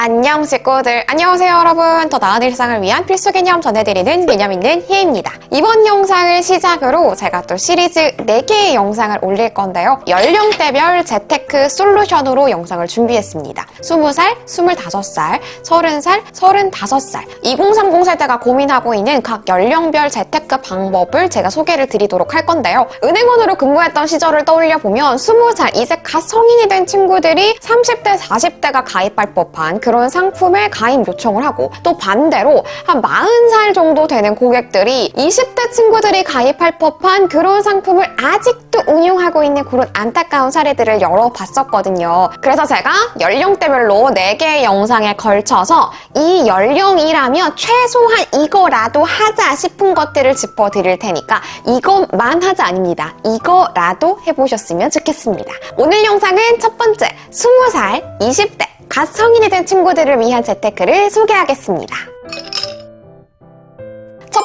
안녕 식구들. 안녕하세요 여러분. 더 나은 일상을 위한 필수 개념 전해드리는 개념 있는 희입니다. 이번 영상을 시작으로 제가 또 시리즈 4개의 영상을 올릴 건데요. 연령대별 재테크 솔루션으로 영상을 준비했습니다. 20살, 25살, 30살, 35살. 2030 세대가 고민하고 있는 각 연령별 재테크 방법을 제가 소개를 드리도록 할 건데요. 은행원으로 근무했던 시절을 떠올려 보면 20살 이제 갓 성인이 된 친구들이 30대, 40대가 가입할 법한 그런 상품을 가입 요청을 하고 또 반대로 한 40살 정도 되는 고객들이 20대 친구들이 가입할 법한 그런 상품을 아직도 운용하고 있는 그런 안타까운 사례들을 열어봤었거든요. 그래서 제가 연령대별로 4개의 영상에 걸쳐서 이 연령이라면 최소한 이거라도 하자 싶은 것들을 짚어드릴 테니까 이것만 하자 아닙니다. 이거라도 해보셨으면 좋겠습니다. 오늘 영상은 첫 번째 20살, 20대 갓 성인이 된 친구들을 위한 재테크를 소개하겠습니다.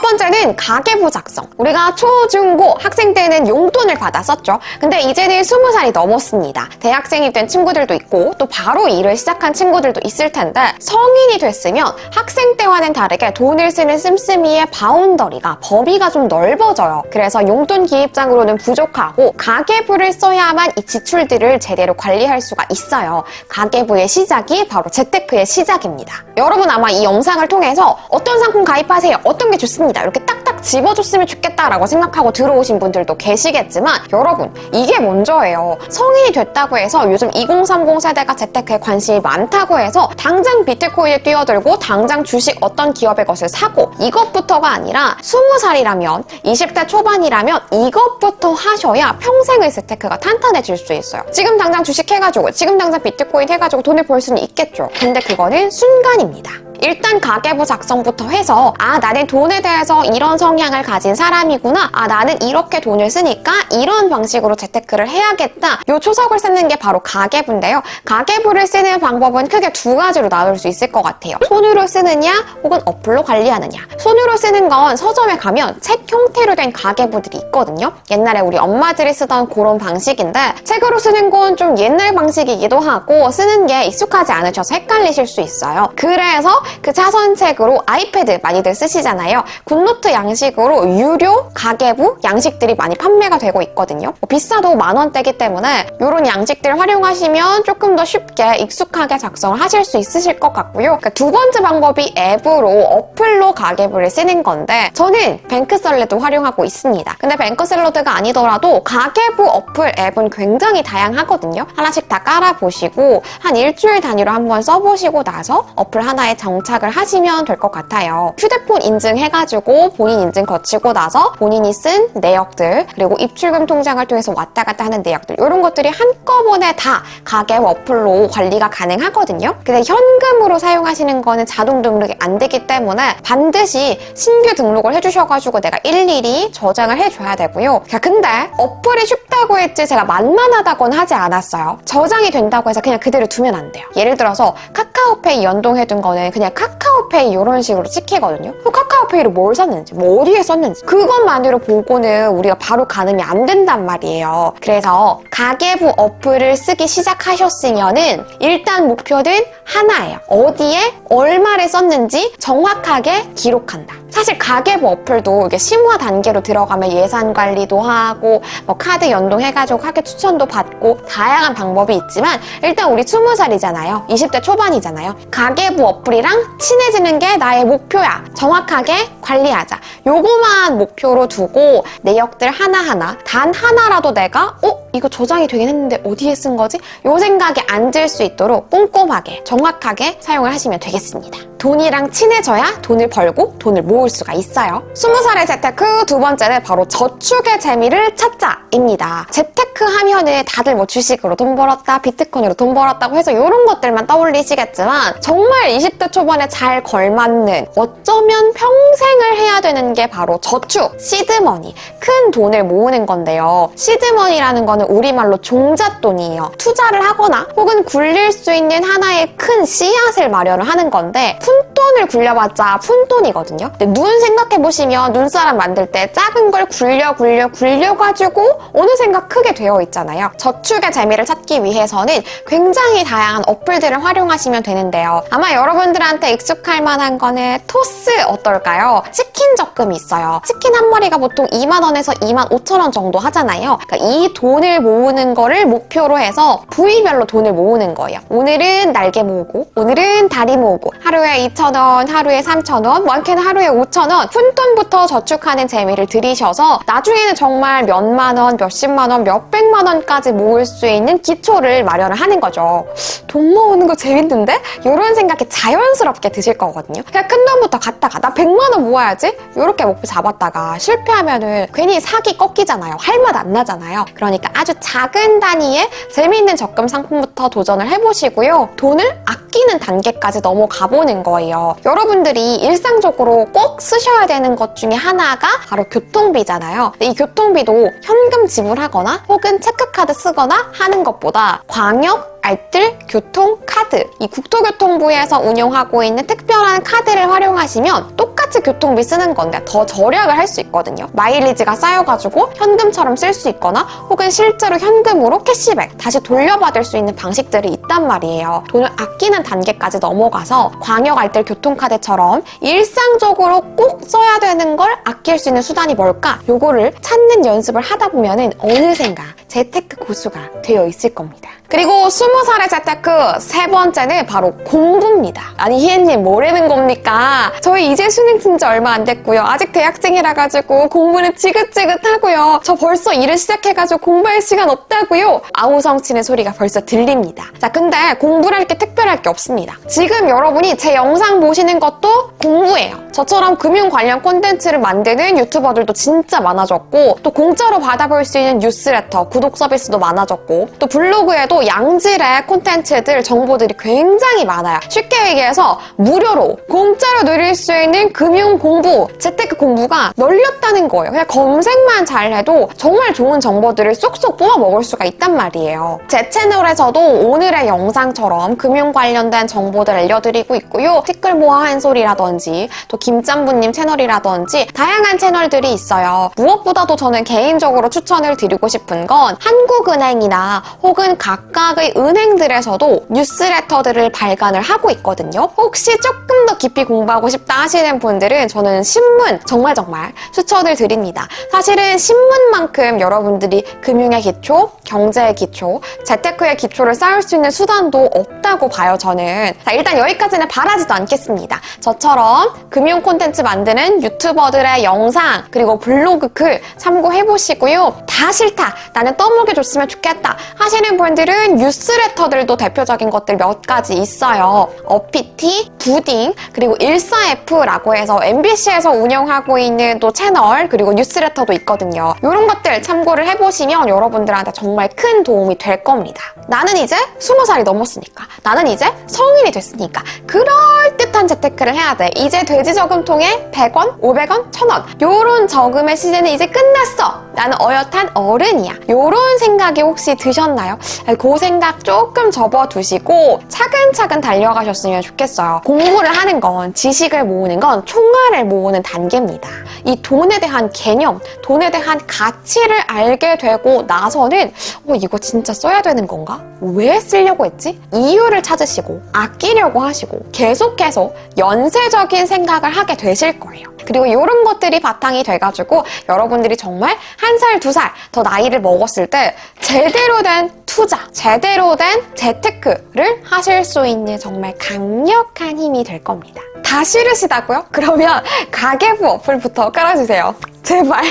첫 번째는 가계부 작성. 우리가 초, 중, 고 학생 때는 용돈을 받았었죠. 근데 이제는 20살이 넘었습니다. 대학생이 된 친구들도 있고 또 바로 일을 시작한 친구들도 있을 텐데 성인이 됐으면 학생 때와는 다르게 돈을 쓰는 씀씀이의 바운더리가 범위가 좀 넓어져요. 그래서 용돈 기입장으로는 부족하고 가계부를 써야만 이 지출들을 제대로 관리할 수가 있어요. 가계부의 시작이 바로 재테크의 시작입니다. 여러분 아마 이 영상을 통해서 어떤 상품 가입하세요? 어떤 게 좋습니 다. 이렇게 딱딱 집어줬으면 좋겠다라고 생각하고 들어오신 분들도 계시겠지만 여러분 이게 먼저예요. 성인이 됐다고 해서 요즘 2030 세대가 재테크에 관심이 많다고 해서 당장 비트코인에 뛰어들고 당장 주식 어떤 기업의 것을 사고 이것부터가 아니라 20살이라면 20대 초반이라면 이것부터 하셔야 평생의 재테크가 탄탄해질 수 있어요. 지금 당장 주식 해가지고 지금 당장 비트코인 해가지고 돈을 벌 수는 있겠죠. 근데 그거는 순간입니다. 일단 가계부 작성부터 해서 아 나는 돈에 대해서 이런 성향을 가진 사람이구나. 아 나는 이렇게 돈을 쓰니까 이런 방식으로 재테크를 해야겠다. 요 초석을 쓰는 게 바로 가계부인데요. 가계부를 쓰는 방법은 크게 두 가지로 나눌 수 있을 것 같아요. 손으로 쓰느냐 혹은 어플로 관리하느냐. 손으로 쓰는 건 서점에 가면 책 형태로 된 가계부들이 있거든요. 옛날에 우리 엄마들이 쓰던 그런 방식인데 책으로 쓰는 건 좀 옛날 방식이기도 하고 쓰는 게 익숙하지 않으셔서 헷갈리실 수 있어요. 그래서 그 자선책으로 아이패드 많이들 쓰시잖아요. 굿노트 양식으로 유료 가계부 양식들이 많이 판매가 되고 있거든요. 뭐 비싸도 만 원대기 때문에 이런 양식들 활용하시면 조금 더 쉽게 익숙하게 작성을 하실 수 있으실 것 같고요. 그두 번째 방법이 앱으로 어플로 가계부를 쓰는 건데 저는 뱅크샐러드 활용하고 있습니다. 근데 뱅크샐러드가 아니더라도 가계부 어플 앱은 굉장히 다양하거든요. 하나씩 다 깔아보시고 한 일주일 단위로 한번 써보시고 나서 어플 하나에 정 착을 하시면 될 것 같아요. 휴대폰 인증 해가지고 본인 인증 거치고 나서 본인이 쓴 내역들 그리고 입출금 통장을 통해서 왔다 갔다 하는 내역들 이런 것들이 한꺼번에 다 가계 어플로 관리가 가능하거든요. 근데 현금으로 사용하시는 거는 자동 등록이 안 되기 때문에 반드시 신규 등록을 해주셔가지고 내가 일일이 저장을 해줘야 되고요. 자, 근데 어플이 쉽다고 했지 제가 만만하다고는 하지 않았어요. 저장이 된다고 해서 그냥 그대로 두면 안 돼요. 예를 들어서 카카오페이 연동해둔 거는 그냥 카카오페이 이런 식으로 찍히거든요. 그럼 카카오페이로 뭘 썼는지, 뭐 어디에 썼는지 그것만으로 보고는 우리가 바로 가늠이 안 된단 말이에요. 그래서 가계부 어플을 쓰기 시작하셨으면은 일단 목표는 하나예요. 어디에 얼마를 썼는지 정확하게 기록한다. 사실 가계부 어플도 이게 심화 단계로 들어가면 예산 관리도 하고 뭐 카드 연동해가지고 카드 추천도 받고 다양한 방법이 있지만 일단 우리 20살이잖아요. 20대 초반이잖아요. 가계부 어플이랑 친해지는 게 나의 목표야. 정확하게 관리하자. 요거만 목표로 두고 내역들 하나하나 단 하나라도 내가 어? 이거 저장이 되긴 했는데 어디에 쓴 거지? 요안들수 있도록 꼼꼼하게 정확하게 사용을 하시면 되겠습니다. 돈이랑 친해져야 돈을 벌고 돈을 모을 수가 있어요. 20살의 재테크 두 번째는 바로 저축의 재미를 찾자입니다. 재테크 하면은 다들 뭐 주식으로 돈 벌었다, 비트코인으로 돈 벌었다고 해서 이런 것들만 떠올리시겠지만 정말 20대 초반에 잘 걸맞는 어쩌면 평생 실행을 해야 되는 게 바로 저축, 시드머니, 큰 돈을 모으는 건데요. 시드머니라는 거는 우리말로 종잣돈이에요. 투자를 하거나 혹은 굴릴 수 있는 하나의 큰 씨앗을 마련을 하는 건데 푼돈을 굴려봤자 푼돈이거든요. 근데 눈 생각해보시면 눈사람 만들 때 작은 걸 굴려 굴려 굴려가지고 어느샌가 크게 되어 있잖아요. 저축의 재미를 찾기 위해서는 굉장히 다양한 어플들을 활용하시면 되는데요. 아마 여러분들한테 익숙할 만한 거는 토스 어떨까요? 치킨 적금이 있어요. 치킨 한 마리가 보통 2만 원에서 2만 5천 원 정도 하잖아요. 그러니까 이 돈을 모으는 거를 목표로 해서 부위별로 돈을 모으는 거예요. 오늘은 날개 모으고, 오늘은 다리 모으고, 하루에 2천 원, 하루에 3천 원, 많게는 하루에 5천 원, 푼돈부터 저축하는 재미를 들이셔서 나중에는 정말 몇만 원, 몇십만 원, 몇백만 원까지 모을 수 있는 기초를 마련을 하는 거죠. 돈 모으는 거 재밌는데? 이런 생각이 자연스럽게 드실 거거든요. 그냥 큰 돈부터 갖다가 나 100만 원 모아야지? 이렇게 목표 잡았다가 실패하면은 괜히 사기 꺾이잖아요. 할 맛 안 나잖아요. 그러니까 아주 작은 단위의 재미있는 적금 상품부터 도전을 해보시고요. 돈을 아끼는 단계까지 넘어가 보는 거예요. 여러분들이 일상적으로 꼭 쓰셔야 되는 것 중에 하나가 바로 교통비잖아요. 이 교통비도 현금 지불하거나 혹은 체크카드 쓰거나 하는 것보다 광역 알뜰 교통 카드 이 국토교통부에서 운영하고 있는 특별한 카드를 활용하시면 똑같이 교통비 쓰는 건데 더 절약을 할 수 있거든요. 마일리지가 쌓여가지고 현금처럼 쓸 수 있거나 혹은 실제로 현금으로 캐시백 다시 돌려받을 수 있는 방식들이 있단 말이에요. 돈을 아끼는 단계까지 넘어가서 광역 알뜰 교통카드처럼 일상적으로 꼭 써야 되는 걸 아낄 수 있는 수단이 뭘까? 요거를 찾는 연습을 하다 보면은 어느샌가 재테크 고수가 되어 있을 겁니다. 그리고 스무 살의 재테크 세 번째는 바로 공부입니다. 아니 희애님 뭐라는 겁니까? 저희 이제 수능 진짜 얼마 안 됐고요. 아직 대학생이라 가지고 공부는 지긋지긋하고요. 저 벌써 일을 시작해가지고 공부할 시간 없다고요. 아우성 치는 소리가 벌써 들립니다. 자 근데 공부를 할 게 특별할 게 없습니다. 지금 여러분이 제 영상 보시는 것도 공부예요. 저처럼 금융 관련 콘텐츠를 만드는 유튜버들도 진짜 많아졌고 또 공짜로 받아볼 수 있는 뉴스레터, 구독 서비스도 많아졌고 또 블로그에도 양질의 콘텐츠들, 정보들이 굉장히 많아요. 쉽게 얘기해서 무료로 공짜로 누릴 수 있는 금융 공부, 재테크 공부가 널렸다는 거예요. 그냥 검색만 잘해도 정말 좋은 정보들을 쏙쏙 뽑아 먹을 수가 있단 말이에요. 제 채널에서도 오늘의 영상처럼 금융 관련된 정보들 알려드리고 있고요. 티끌 모아 한 소리라든지 또 김짬부님 채널이라든지 다양한 채널들이 있어요. 무엇보다도 저는 개인적으로 추천을 드리고 싶은 건 한국은행이나 혹은 각각의 은행들에서도 뉴스레터들을 발간을 하고 있거든요. 혹시 조금 더 깊이 공부하고 싶다 하시는 분들은 저는 신문 정말 정말 추천을 드립니다. 사실은 신문만큼 여러분들이 금융의 기초, 경제의 기초, 재테크의 기초를 쌓을 수 있는 수단도 없다고 봐요, 저는. 자, 일단 여기까지는 바라지도 않겠습니다. 저처럼 금융 콘텐츠 만드는 유튜버들의 영상, 그리고 블로그 글 참고해보시고요. 다 싫다. 나는 떠먹여 줬으면 좋겠다. 하시는 분들은 뉴스레터들도 대표적인 것들 몇 가지 있어요. 어피티, 부딩, 그리고 14F라고 해서 MBC에서 운영하고 있는 또 채널, 그리고 뉴스레터도 있거든요. 이런 것들 참고를 해보시면 여러분들한테 정말 큰 도움이 될 겁니다. 나는 이제 20살이 넘었으니까. 나는 이제 성인이 됐으니까. 그럴듯한 재테크를 해야 돼. 이제 돼지 저금통에 100원, 500원, 1000원. 요런 저금의 시대는 이제 끝났어. 나는 어엿한 어른이야. 요런 생각이 혹시 드셨나요? 그 생각 조금 접어두시고 차근차근 달려가셨으면 좋겠어요. 공부를 하는 건 지식을 모으는 건 총알을 모으는 단계입니다. 이 돈에 대한 개념, 돈에 대한 가치를 알게 되고 나서는 어, 이거 진짜 써야 되는 건가? 왜 쓰려고 했지? 이유를 찾으시고 아끼려고 하시고 계속해서 연쇄적인 생각을 하게 되실 거예요. 그리고 이런 것들이 바탕이 돼가지고 여러분들이 정말 한 살, 두 살 더 나이를 먹었을 때 제대로 된 투자, 제대로 된 재테크를 하실 수 있는 정말 강력한 힘이 될 겁니다. 다 싫으시다고요? 그러면 가계부 어플부터 깔아주세요. 제발.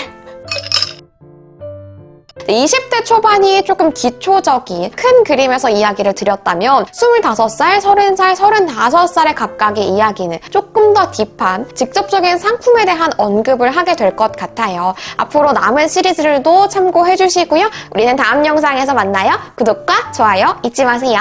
20대 초반이 조금 기초적인 큰 그림에서 이야기를 드렸다면 25살, 30살, 35살의 각각의 이야기는 조금 더 딥한 직접적인 상품에 대한 언급을 하게 될 것 같아요. 앞으로 남은 시리즈들도 참고해 주시고요. 우리는 다음 영상에서 만나요. 구독과 좋아요 잊지 마세요.